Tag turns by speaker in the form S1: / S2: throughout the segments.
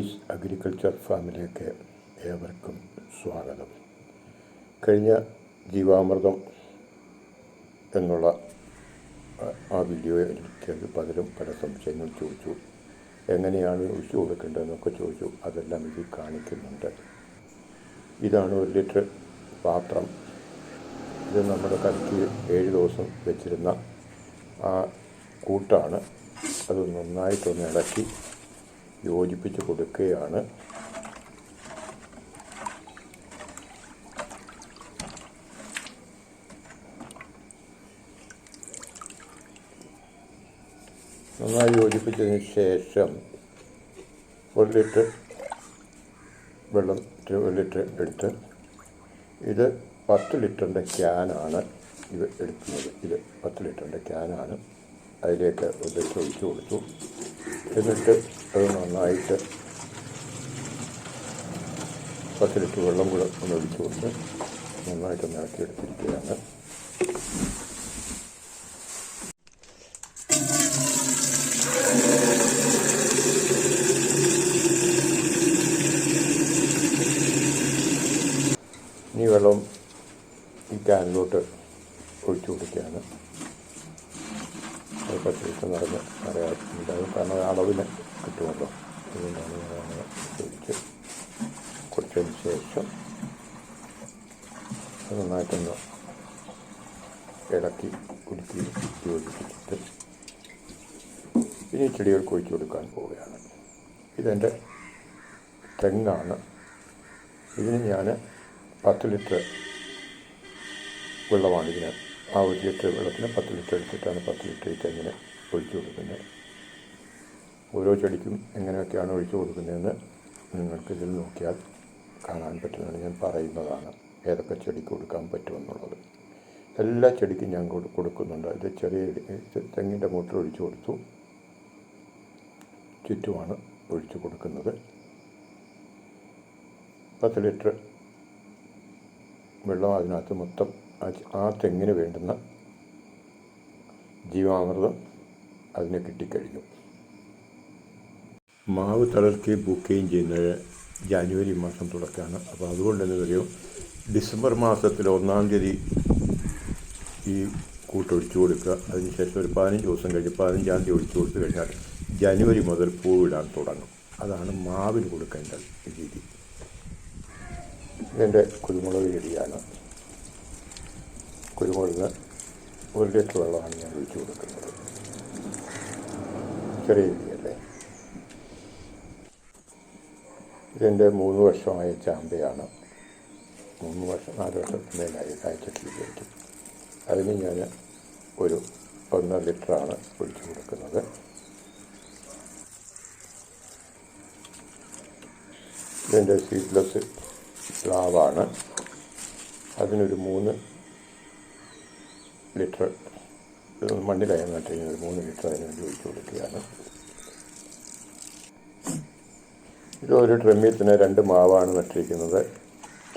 S1: Joyce agriculture ഫാമിലേക്ക് ഏവർക്കും സ്വാഗതം. കഴിഞ്ഞ ജീവാമൃതം എന്നുള്ള ആ- എനിക്ക് പലരും പല സംശയങ്ങൾ ചോദിച്ചു. എങ്ങനെയാണ് ഒഴിച്ചു കൊടുക്കേണ്ടതെന്നൊക്കെ ചോദിച്ചു. അതെല്ലാം ഇതിൽ കാണിക്കുന്നുണ്ട്. ഇതാണ് ഒരു ലിറ്റർ പാത്രം. ഇത് നമ്മുടെ കലക്കി ഏഴ് ദിവസം വെച്ചിരുന്ന ആ കൂട്ടാണ്. അത് നന്നായിട്ടൊന്ന് ഇളക്കി യോജിപ്പിച്ച് കൊടുക്കുകയാണ്. നന്നായി യോജിപ്പിച്ചതിന് ശേഷം ഒരു ലിറ്റർ വെള്ളം ഒരു ലിറ്റർ എടുത്ത് ഇത് പത്ത് ലിറ്ററിന്റെ ക്യാനാണ് ഇത് എടുക്കുന്നത്. ഇത് പത്ത് ലിറ്ററിന്റെ ക്യാനാണ്. അതിലേക്ക് ഒരു ലിറ്റർ ഒഴിച്ചു കൊടുത്തു. എന്നിട്ട് അത് നന്നായിട്ട് പത്ത് ലിറ്റർ വെള്ളം കൂടെ ഒന്ന് ഒഴിച്ചു കൊടുത്ത് നന്നായിട്ട് നിറക്കിയെടുത്തിരിക്കുകയാണ് ഈ വെള്ളം ഈ ക്യാനിലോട്ട് ഒഴിച്ചു കൊടുക്കുകയാണ് അത് പത്ത് ലിറ്റർ നിറഞ്ഞ് അറിയാറുണ്ടാകും കാരണം അത് അളവിന് കിട്ടുമല്ലോ അതുകൊണ്ടാണ് ഞാൻ അങ്ങനെ ഒഴിച്ച് കൊടുത്തതിന് ശേഷം അത് നന്നായിട്ടൊന്ന് ഇളക്കി കുലുക്കി യോജിപ്പിച്ചിട്ട് ഇനി ചെടികൾക്ക് ഒഴിച്ചു കൊടുക്കാൻ പോവുകയാണ്. ഇതെന്റെ തെങ്ങാണ്. ഇതിന് ഞാൻ പത്ത് ലിറ്റർ വെള്ളമാണ് ഇതിന് ആ ഒരു ലിറ്റർ വെള്ളത്തിന് പത്ത് ലിറ്റർ എടുത്തിട്ടാണ് പത്ത് ലിറ്റർ ഈ തെങ്ങിന് ഒഴിച്ചു കൊടുക്കുന്നത്. ഓരോ ചെടിക്കും എങ്ങനെയൊക്കെയാണ് ഒഴിച്ചു കൊടുക്കുന്നതെന്ന് നിങ്ങൾക്ക് ഇതിൽ നോക്കിയാൽ കാണാൻ പറ്റുന്നതാണ്. ഞാൻ പറയുന്നതാണ് ഏതൊക്കെ ചെടിക്ക് കൊടുക്കാൻ പറ്റുമെന്നുള്ളത്. എല്ലാ ചെടിക്കും ഞാൻ കൊടു- കൊടുക്കുന്നുണ്ട്. ഇത് ചെറിയ തെങ്ങിന്റെ മൂട്ടിൽ ഒഴിച്ചു കൊടുത്തു. ചുറ്റുമാണ് ഒഴിച്ചു കൊടുക്കുന്നത്. പത്ത് ലിറ്റർ വെള്ളം അതിനകത്ത് മൊത്തം ആ തെങ്ങിന് വേണ്ടുന്ന ജീവാമൃതം അതിന് കിട്ടിക്കഴിഞ്ഞു. മാവ് തളർക്കുകയും പൂക്കുകയും ചെയ്യുന്നത് ജാനുവരി മാസം തുടക്കമാണ്. അപ്പോൾ അതുകൊണ്ട് അറിയും ഡിസംബർ മാസത്തിൽ ഒന്നാം തീയതി ഈ കൂട്ടൊഴിച്ചു കൊടുക്കുക. അതിനുശേഷം ഒരു പതിനഞ്ച് ദിവസം കഴിഞ്ഞ് പതിനഞ്ചാം തീയതി ഒഴിച്ചു കൊടുത്തു കഴിഞ്ഞാൽ ജനുവരി മുതൽ പൂവിടാൻ തുടങ്ങും. അതാണ് മാവിന് കൊടുക്കേണ്ട രീതി. ഇതിന്റെ കുരുമുളക് ചെടിയാണ്. കുരുമുളക് ഒരു ലിറ്റർ വെള്ളമാണ് ഞാൻ ഒഴിച്ചു കൊടുക്കുന്നത്. ചെറിയ ചെടിയല്ലേ? ഇതെന്റെ മൂന്ന് വർഷമായ ചാമ്പയാണ്. മൂന്ന് വർഷം നാല് വർഷത്തിന് മേലായി കായ്ച്ചിട്ടിലേക്ക് അതിന് ഞാൻ ഒരു ഒന്നര ലിറ്ററാണ് ഒഴിച്ചു കൊടുക്കുന്നത്. ഇതിന്റെ സീഡ്ലെസ് പ്ലാവാണ്. അതിനൊരു മൂന്ന് ലിറ്റർ ഇത് മണ്ണിലായി നട്ട് കഴിഞ്ഞാൽ ഒരു മൂന്ന് ലിറ്റർ അതിന് വേണ്ടി ഒഴിച്ചു കൊടുക്കുകയാണ്. ഇത് ഒരു ഡ്രമ്മിൽ തന്നെ രണ്ട് മാവാണ് നട്ടിരിക്കുന്നത്.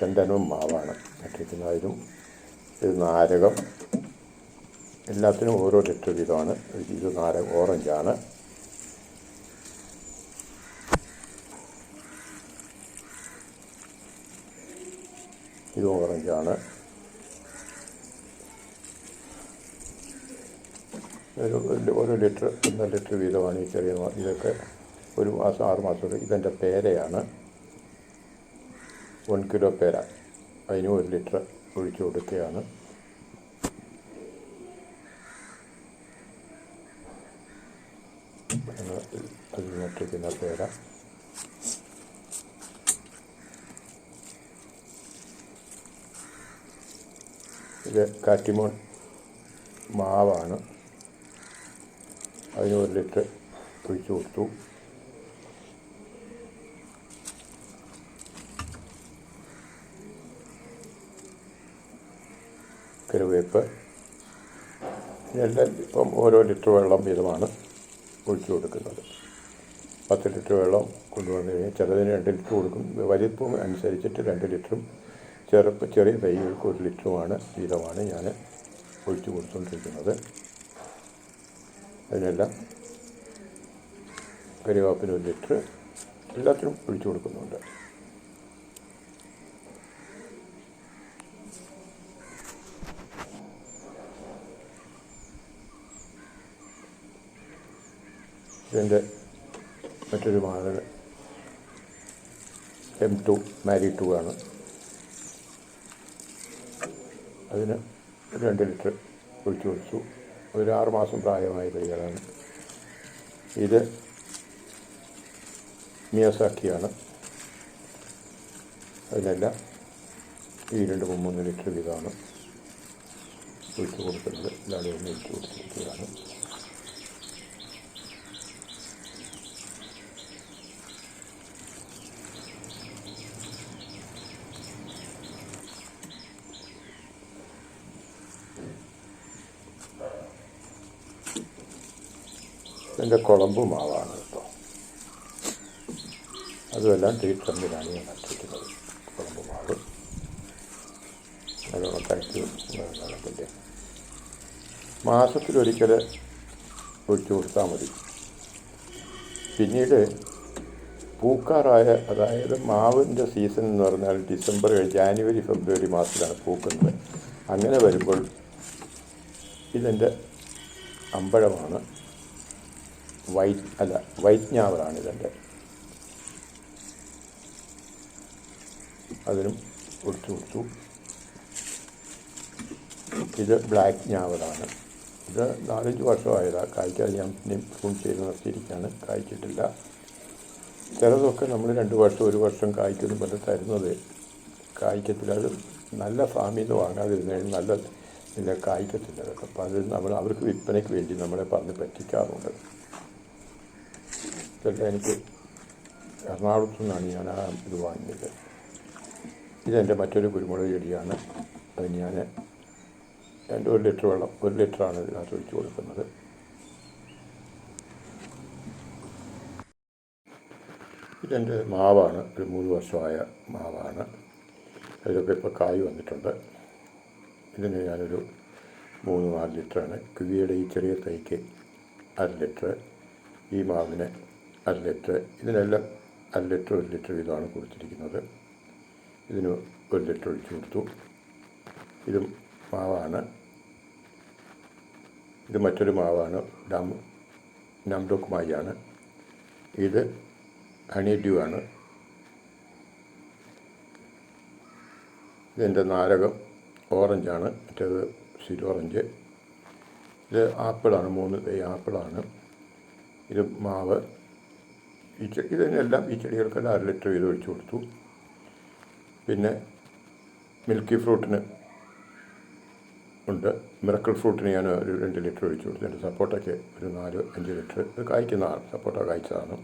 S1: രണ്ടനവും മാവാണ് നട്ടിരിക്കുന്നത്. അതിനും ഇത് നാരകം എല്ലാത്തിനും ഓരോ ലിറ്റർ വീതമാണ് ഇരുപത്തിനാല് ഓറഞ്ച് ഓറഞ്ചാണ്. ഇത് ഓറഞ്ചാണ്. ഒരു ഒരു ലിറ്റർ ഒന്നര ലിറ്റർ വീതമാണ് ഈ ചെറിയ ഇതൊക്കെ ഒരു മാസം ആറ് മാസം ഇതെന്റെ പേരയാണ്. വൺ കിലോ പേര. അതിനും ഒരു ലിറ്റർ ഒഴിച്ചു കൊടുക്കുകയാണ് ആണ് അതിൽ നട്ടിരിക്കുന്ന പേര ഇത് കാറ്റിമോൺ മാവാണ്. അതിന് ഒരു ലിറ്റർ ഒഴിച്ചു കൊടുത്തു. കരുവേപ്പ് ഇതെല്ലാം ഇപ്പം ഓരോ ലിറ്റർ വെള്ളം വീതമാണ് ഒഴിച്ചു കൊടുക്കുന്നത്. പത്ത് ലിറ്റർ വെള്ളം കൊണ്ടുവന്നു കഴിഞ്ഞാൽ ചിലതിന് രണ്ട് ലിറ്റർ കൊടുക്കും. വലിപ്പം അനുസരിച്ചിട്ട് രണ്ട് ലിറ്ററും ചെറുപ്പ് ചെറിയ തൈകൾക്ക് ഒരു ലിറ്ററുമാണ് വീതമാണ് ഞാൻ ഒഴിച്ചു കൊടുത്തുകൊണ്ടിരിക്കുന്നത്. അതിനെല്ലാം കരിവാപ്പിന് ഒരു ലിറ്റർ എല്ലാത്തിനും ഒഴിച്ചു കൊടുക്കുന്നുണ്ട്. ഇതിന്റെ മറ്റൊരു മാതൃക എം ടു മാരി ടു ആണ്. അതിന് രണ്ട് ലിറ്റർ ഒഴിച്ചു കൊടുത്തു. ഒരു മാസം പ്രായമായ തൈകളാണ് ഇത് മിയസാക്കിയാണ്. അതിനെല്ലാം ഈ രണ്ട് മൂന്ന് ലിറ്റർ വീതമാണ് ഒഴിച്ചു കൊടുക്കുന്നത്. ഇതാണ് ഒന്ന് ഒഴിച്ചു കൊടുത്തിരിക്കുകയാണ്. ഇതിന്റെ കുളമ്പ് മാവാണ് കേട്ടോ. അതുമെല്ലാം ട്രീറ്റ്മെന്റിനാണ് ഞാൻ നട്ടിരിക്കുന്നത്. കുളമ്പ് മാവ്. നല്ലോണം കഴിച്ച് വെള്ളത്തിന്റെ മാസത്തിലൊരിക്കൽ ഒഴിച്ചു കൊടുത്താൽ മതി. പിന്നീട് പൂക്കാറായ അതായത് മാവിന്റെ സീസൺ എന്ന് പറഞ്ഞാൽ ഡിസംബർ ജാനുവരി ഫെബ്രുവരി മാസത്തിലാണ് പൂക്കുന്നത്. അങ്ങനെ വരുമ്പോൾ ഇതെന്റെ അമ്പഴമാണ്. വൈറ്റ് അല്ല വൈറ്റ് ഞാവറാണ് ഇതിന്റെ. അതിനും കൊടുത്തു കൊടുത്തു. ഇത് ബ്ലാക്ക് ഞാവലാണ് ഇത് നാലഞ്ച് വർഷമായതാണ് കായ്ക്കാതെ ഞാൻ പിന്നെ പ്രൂൺ ചെയ്ത് നിർത്തിയിരിക്കുകയാണ്. കായ്ച്ചിട്ടില്ല ചിലതൊക്കെ നമ്മൾ രണ്ട് വർഷം ഒരു വർഷം കായ്ക്കുന്നു പോലെ തരുന്നത് കായ്ക്കത്തില്ല അത് നല്ല ഫാമിൽ നിന്ന് വാങ്ങാതിരുന്നതിന് നല്ല ഇല്ല കായ്ക്കത്തില്ല അതൊക്കെ അപ്പോൾ അത് നമ്മൾ അവർക്ക് വിൽപ്പനയ്ക്ക് വേണ്ടി നമ്മളെ പറഞ്ഞ് പറ്റിക്കാറുണ്ട്. ഇതൊക്കെ എനിക്ക് എറണാകുളത്തു നിന്നാണ് ഞാൻ ആ ഇത് വാങ്ങിയത്. ഇതെന്റെ മറ്റൊരു കുരുമുളക് ചെടിയാണ്. അത് ഞാൻ എന്റെ ഒരു ലിറ്റർ വെള്ളം ഒരു ലിറ്ററാണ് ഇതിനകത്ത് ഒഴിച്ച് കൊടുക്കുന്നത്. ഇതെന്റെ മാവാണ് ഒരു മൂന്ന് വർഷമായ മാവാണ്. അതിലൊക്കെ ഇപ്പോൾ കായ് വന്നിട്ടുണ്ട്. ഇതിന് ഞാനൊരു മൂന്ന് നാല് ലിറ്ററാണ്. കിവിയുടെ ഈ ചെറിയ തൈക്ക് അര ലിറ്റർ ഈ മാവിന് അര ലിറ്റർ ഇതിനെല്ലാം അര ലിറ്റർ ഒരു ലിറ്റർ വീതമാണ് കൊടുത്തിരിക്കുന്നത്. ഇതിന് ഒരു ലിറ്റർ ഒഴിച്ചു കൊടുത്തു. ഇതും മാവാണ്. ഇത് മറ്റൊരു മാവാണ്. ഡാം നംഡോക്കുമായിയാണ് ഇത് ഹണി ഡ്യൂ ആണ്. ഇതിന്റെ നാരകം ഓറഞ്ചാണ് മറ്റേത് സ്വീറ്റ് ഓറഞ്ച്. ഇത് ആപ്പിളാണ്. മൂന്ന് തൈ ആപ്പിളാണ്. ഇത് മാവ് ഈ ഇതിനെല്ലാം ഈ ചെടികൾക്കെല്ലാം അര ലിറ്റർ വീതം ഒഴിച്ചു കൊടുത്തു. പിന്നെ മിൽക്കി ഫ്രൂട്ടിന് ഉണ്ട്. മിറക്കിൾ ഫ്രൂട്ടിന് ഞാൻ ഒരു രണ്ട് ലിറ്റർ ഒഴിച്ചു കൊടുത്തു. എന്റെ സപ്പോട്ടയ്ക്ക് ഒരു നാല് അഞ്ച് ലിറ്റർ. ഇത് കായ്ക്കുന്നതാണ് സപ്പോട്ട കായ്ച്ചതാണ്.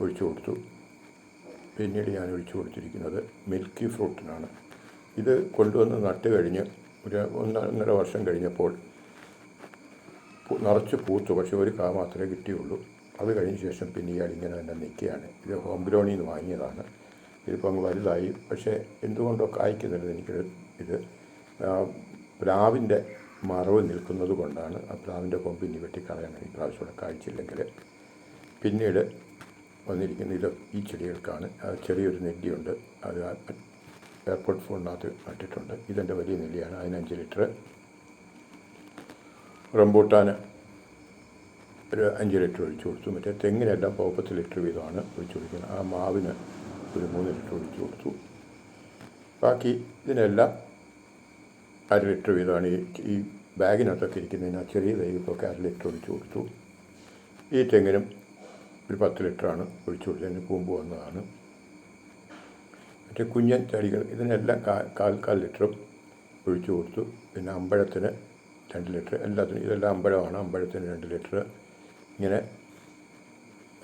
S1: ഒഴിച്ചു കൊടുത്തു. പിന്നീട് ഞാൻ ഒഴിച്ചു കൊടുത്തിരിക്കുന്നത് മിൽക്കി ഫ്രൂട്ടിനാണ്. ഇത് കൊണ്ടുവന്ന് നട്ട് കഴിഞ്ഞ് ഒരു ഒന്ന് ഒന്നര വർഷം കഴിഞ്ഞപ്പോൾ നിറച്ച് പൂത്തു. പക്ഷേ ഒരു കാ മാത്രമേ കിട്ടിയുള്ളൂ. അത് കഴിഞ്ഞ ശേഷം പിന്നെ ഇയാൾ ഇങ്ങനെ തന്നെ നിൽക്കുകയാണ്. ഇത് ഹോം ഗ്രോണിൽ നിന്ന് വാങ്ങിയതാണ്. ഇതിപ്പോൾ അങ്ങ് വലുതായി. പക്ഷേ എന്തുകൊണ്ടോ കായ്ക്കുന്നുണ്ട് എനിക്ക് ഇത്? പ്ലാവിന്റെ മറവ് നിൽക്കുന്നത് കൊണ്ടാണ് ആ പ്ലാവിന്റെ കൊമ്പ് ഇനി വെട്ടിക്കളയണം ഈ പ്രാവശ്യം കായ്ച്ചില്ലെങ്കിൽ പിന്നീട് വന്നിരിക്കുന്ന ഇത് ഈ ചെടികൾക്കാണ്. ചെറിയൊരു നെല്ലിയുണ്ട്. അത് എയർപോർട്ട് ഫോണിനകത്ത് നട്ടിട്ടുണ്ട്. ഇതെന്റെ വലിയ നെല്ലിയാണ് അതിനഞ്ച് ലിറ്റർ റംബൂട്ടാന് ഒരു അഞ്ച് ലിറ്റർ ഒഴിച്ചു കൊടുത്തു. മറ്റേ തെങ്ങിനെല്ലാം പത്ത് ലിറ്റർ വീതമാണ് ഒഴിച്ചു കൊടുക്കുന്നത്. ആ മാവിന് ഒരു മൂന്ന് ലിറ്റർ ഒഴിച്ചു കൊടുത്തു. ബാക്കി ഇതിനെല്ലാം അര ലിറ്റർ വീതമാണ്. ഈ ഈ ബാഗിനകത്തൊക്കെ ഇരിക്കുന്നതിന് ആ ചെറിയ തൈകൾക്കൊക്കെ അര ലിറ്റർ ഒഴിച്ചു കൊടുത്തു. ഈ തെങ്ങിനും ഒരു പത്ത് ലിറ്ററാണ് ഒഴിച്ചു കൊടുത്തതിന് കൂമ്പ് വന്നതാണ്. മറ്റേ കുഞ്ഞൻ ചെടികൾ ഇതിനെല്ലാം കാൽ കാൽ കാൽ ലിറ്ററും ഒഴിച്ചു കൊടുത്തു. പിന്നെ അമ്പഴത്തിന് രണ്ട് ലിറ്റർ. എല്ലാത്തിനും ഇതെല്ലാം അമ്പഴമാണ്. അമ്പഴത്തിന് രണ്ട് ലിറ്റർ. ഇങ്ങനെ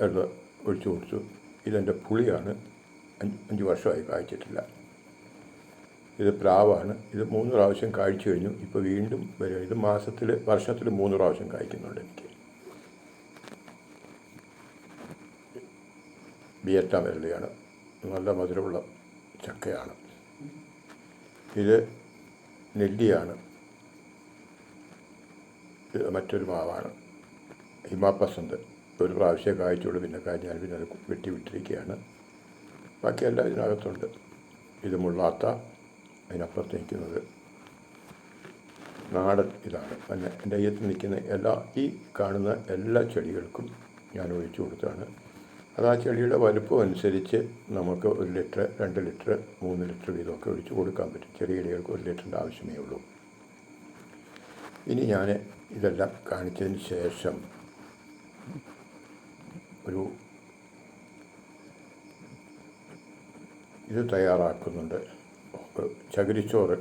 S1: എടുത്ത് ഒഴിച്ചു കൊടുത്തു. ഇതെന്റെ പുളിയാണ്. അഞ്ച് അഞ്ച് വർഷമായി കായ്ച്ചിട്ടില്ല. ഇത് പ്രാവാണ്. ഇത് മൂന്ന് പ്രാവശ്യം കായ്ച്ചു കഴിഞ്ഞു. ഇപ്പോൾ വീണ്ടും വരിക ഇത് മാസത്തിൽ വർഷത്തിൽ മൂന്ന് പ്രാവശ്യം കായ്ക്കുന്നുണ്ട് എനിക്ക്. വിയറ്റ്നാം വരളിയാണ് നല്ല മധുരമുള്ള ചക്കയാണ്. ഇത് നെല്ലിയാണ്. ഇത് മറ്റൊരു മാവാണ്. ഹിമാപസന്ത് ഒരു പ്രാവശ്യം കായ്ച്ചുള്ളൂ പിന്നെ കാഞ്ഞാൽ പിന്നെ അത് വെട്ടി വിട്ടിരിക്കുകയാണ്. ബാക്കിയെല്ലാം ഇതിനകത്തുണ്ട്. ഇത് മുള്ളാത്ത അതിനപ്പുറത്ത് നിൽക്കുന്നത് നാടൻ ഇതാണ്. പിന്നെ എന്റെ അയ്യത്ത് നിൽക്കുന്ന എല്ലാ ഈ കാണുന്ന എല്ലാ ചെടികൾക്കും ഞാൻ ഒഴിച്ചു കൊടുത്താണ് അത് ആ ചെടിയുടെ വലുപ്പം അനുസരിച്ച് നമുക്ക് ഒരു ലിറ്റർ രണ്ട് ലിറ്റർ മൂന്ന് ലിറ്റർ വീതമൊക്കെ ഒഴിച്ചു കൊടുക്കാൻ പറ്റും. ചെറിയ ചെടികൾക്ക് ഒരു ലിറ്ററിന്റെ ആവശ്യമേ ഉള്ളൂ. ഇനി ഞാൻ ഇതെല്ലാം കാണിച്ചതിന് ശേഷം ഒരു ഇത് തയ്യാറാക്കുന്നുണ്ട്. ചകിരിച്ചോറ്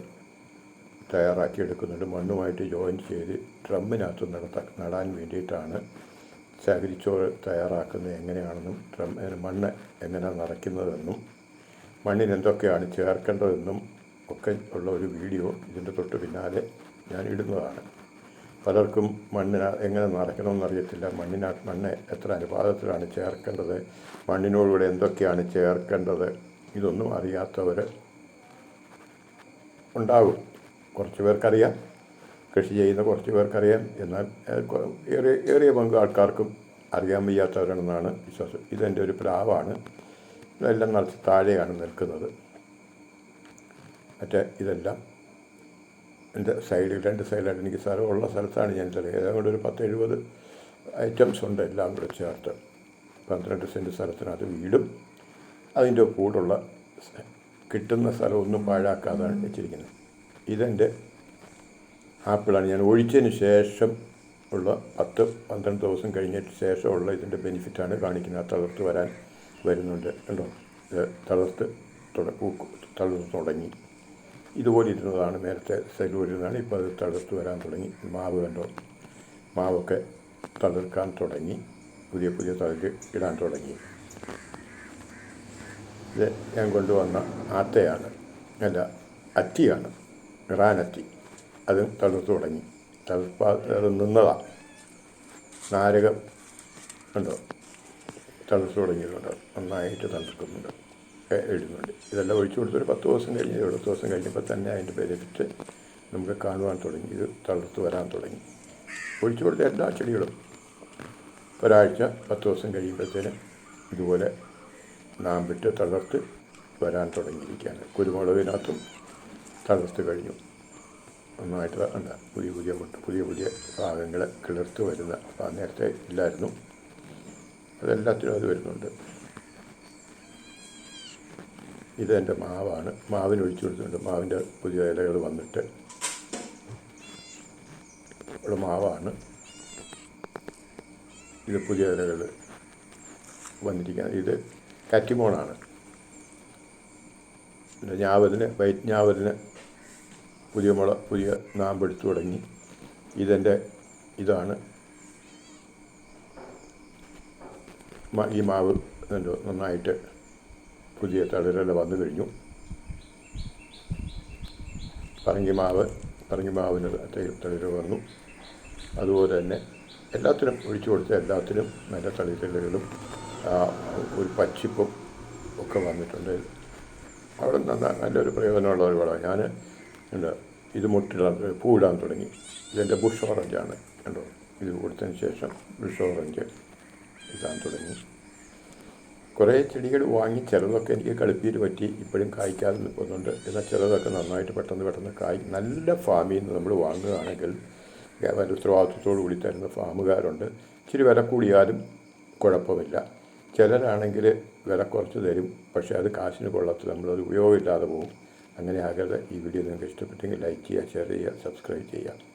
S1: തയ്യാറാക്കി എടുക്കുന്നുണ്ട് മണ്ണുമായിട്ട് ജോയിൻ ചെയ്ത് ഡ്രമ്മിനകത്ത് നടത്ത നടാൻ വേണ്ടിയിട്ടാണ് ചകിരിച്ചോറ് തയ്യാറാക്കുന്നത്. എങ്ങനെയാണെന്നും ഡ്രം മണ്ണ് എങ്ങനെയാണ് നിറയ്ക്കുന്നതെന്നും മണ്ണിന് എന്തൊക്കെയാണ് ചേർക്കേണ്ടതെന്നും ഒക്കെ ഉള്ള ഒരു വീഡിയോ ഇതിന്റെ തൊട്ട് പിന്നാലെ ഞാൻ ഇടുന്നതാണ്. പലർക്കും മണ്ണിന് എങ്ങനെ നിറയ്ക്കണമെന്നറിയത്തില്ല മണ്ണിന മണ്ണ് എത്ര അനുപാതത്തിലാണ് ചേർക്കേണ്ടത്? മണ്ണിനോടുകൂടെ എന്തൊക്കെയാണ് ചേർക്കേണ്ടത്? ഇതൊന്നും അറിയാത്തവർ ഉണ്ടാകും കുറച്ച് പേർക്കറിയാം. കൃഷി ചെയ്യുന്ന കുറച്ച് പേർക്കറിയാം. എന്നാൽ ഏറിയ ഏറിയ പങ്ക് ആൾക്കാർക്കും അറിയാൻ വയ്യാത്തവരാണെന്നാണ് വിശ്വാസം. ഇതെന്റെ ഒരു പ്രാവാണ്. ഇതെല്ലാം നിറച്ച് താഴെയാണ് നിൽക്കുന്നത്. മറ്റേ ഇതെല്ലാം എന്റെ സൈഡിൽ രണ്ട് സൈഡിലായിട്ട് എനിക്ക് സ്ഥലമുള്ള സ്ഥലത്താണ് ഞാൻ ചെറിയ ഏതാണ്ട് ഒരു പത്ത് എഴുപത് ഐറ്റംസ് ഉണ്ട് എല്ലാം കൂടെ ചേർത്ത്. പന്ത്രണ്ട് സെന്റ് സ്ഥലത്തിനകത്ത് വീടും അതിന്റെ കൂടുള്ള കിട്ടുന്ന സ്ഥലമൊന്നും പാഴാക്കാതാണ് വെച്ചിരിക്കുന്നത്. ഇതെന്റെ ആപ്പിളാണ്. ഞാൻ ഒഴിച്ചതിന് ശേഷം ഉള്ള പത്ത് പന്ത്രണ്ട് ദിവസം കഴിഞ്ഞിട്ട് ശേഷമുള്ള ഇതിന്റെ ബെനിഫിറ്റാണ് കാണിക്കുന്നത്. തളർത്ത് വരാൻ വരുന്നുണ്ട്. കണ്ടോ? തളർത്ത് തുട- തളർത്ത് തുടങ്ങി. ഇതുപോലെ ഇരുന്നതാണ് നേരത്തെ സെലൂരിന്നാണ് ഇപ്പോൾ അത് തളർത്ത് വരാൻ തുടങ്ങി. മാവ് കണ്ടോ? മാവൊക്കെ തളിർക്കാൻ തുടങ്ങി. പുതിയ പുതിയ തളിർ ഇടാൻ തുടങ്ങി. ഇത് ഞാൻ കൊണ്ടുവന്ന ആത്തയാണ് അല്ല അറ്റിയാണ്. ഇറാനറ്റി അത് തളിർത്ത് തുടങ്ങി. തളിർപ്പാ നിന്നതാണ് നാരകം ഉണ്ടോ തളിർത്ത് തുടങ്ങിയിട്ടുണ്ട്. നന്നായിട്ട് തളിർക്കുന്നുണ്ട് ഏ, ഇടുന്നുണ്ട് ഇതെല്ലാം ഒഴിച്ചു കൊടുത്തൊരു പത്ത് ദിവസം കഴിഞ്ഞ് എഴുപത് ദിവസം കഴിഞ്ഞപ്പോൾ തന്നെ അതിന്റെ ബെനിഫിറ്റ് നമുക്ക് കാണുവാൻ തുടങ്ങി. ഇത് തളർത്ത് വരാൻ തുടങ്ങി. ഒഴിച്ചു കൊടുത്ത എല്ലാ ചെടികളും ഒരാഴ്ച പത്ത് ദിവസം കഴിയുമ്പോഴത്തേനും ഇതുപോലെ നാമ്പിട്ട് തളർത്ത് വരാൻ തുടങ്ങിയിരിക്കുകയാണ്. കുരുമുളകിനകത്തും തളർത്ത് കഴിഞ്ഞു. നന്നായിട്ട് ഉണ്ട് പുതിയ പുതിയ പുതിയ പുതിയ ഭാഗങ്ങൾ കിളിർത്ത് വരുന്ന നേരത്തെ ഇല്ലായിരുന്നു. അതെല്ലാത്തിനും അത് വരുന്നുണ്ട്. ഇതെന്റെ മാവാണ്. മാവിന് ഒഴിച്ചു കൊടുത്തിട്ടുണ്ട്. മാവിന്റെ പുതിയ ഇലകൾ വന്നിട്ട്. ഇവിടെ മാവാണ്. ഇത് പുതിയ ഇലകൾ വന്നിരിക്കുന്നത്. ഇത് കാറ്റിമോണാണ്. പിന്നെ ഞാവലിന് വൈറ്റ് ഞാവലിന് പുതിയ മുള പുതിയ നാമ്പെടുത്തു തുടങ്ങി. ഇതെന്റെ ഇതാണ്. ഈ മാവ് നന്നായിട്ട് പുതിയ തളിരെല്ലാം വന്നു കഴിഞ്ഞു പറങ്കിമാവ് പറങ്കിമാവിന് തളിര് വന്നു. അതുപോലെ തന്നെ എല്ലാത്തിനും ഒഴിച്ചു കൊടുത്ത എല്ലാത്തിനും നല്ല തളിരലുകളും ഒരു പച്ചിപ്പും ഒക്കെ വന്നിട്ടുണ്ട്. അവിടെ നന്ന നല്ലൊരു പ്രയോജനമുള്ള ഒരു വളമാണ് ഞാൻ ഉണ്ട് ഇത് മുട്ടിടാൻ പൂവിടാൻ തുടങ്ങി. ഇതെന്റെ ബുഷ് ഓറഞ്ചാണ്. കണ്ടോ? ഇത് കൊടുത്തതിന് ശേഷം ബുഷ് ഓറഞ്ച് ഇടാൻ തുടങ്ങി. കുറേ ചെടികൾ വാങ്ങി ചിലതൊക്കെ എനിക്ക് കളിപ്പീര് പറ്റി ഇപ്പോഴും കായ്ക്കാതെ നിൽക്കുന്നുണ്ട്. എന്നാൽ ചിലതൊക്കെ നന്നായിട്ട് പെട്ടെന്ന് പെട്ടെന്ന് കായ് നല്ല ഫാമിൽ നിന്ന് നമ്മൾ വാങ്ങുകയാണെങ്കിൽ അതിന്റെ ഉത്തരവാദിത്വത്തോടു കൂടി തരുന്ന ഫാമുകാരുണ്ട്. ഇച്ചിരി വില കൂടിയാലും കുഴപ്പമില്ല. ചിലരാണെങ്കിൽ വില കുറച്ച് തരും. പക്ഷേ അത് കാശിന് കൊള്ളത്തിൽ നമ്മളത് ഉപയോഗമില്ലാതെ പോകും. അങ്ങനെ ആകരുത്. ഈ വീഡിയോ നിങ്ങൾക്ക് ഇഷ്ടപ്പെട്ടെങ്കിൽ ലൈക്ക് ചെയ്യുക ഷെയർ ചെയ്യുക സബ്സ്ക്രൈബ് ചെയ്യുക.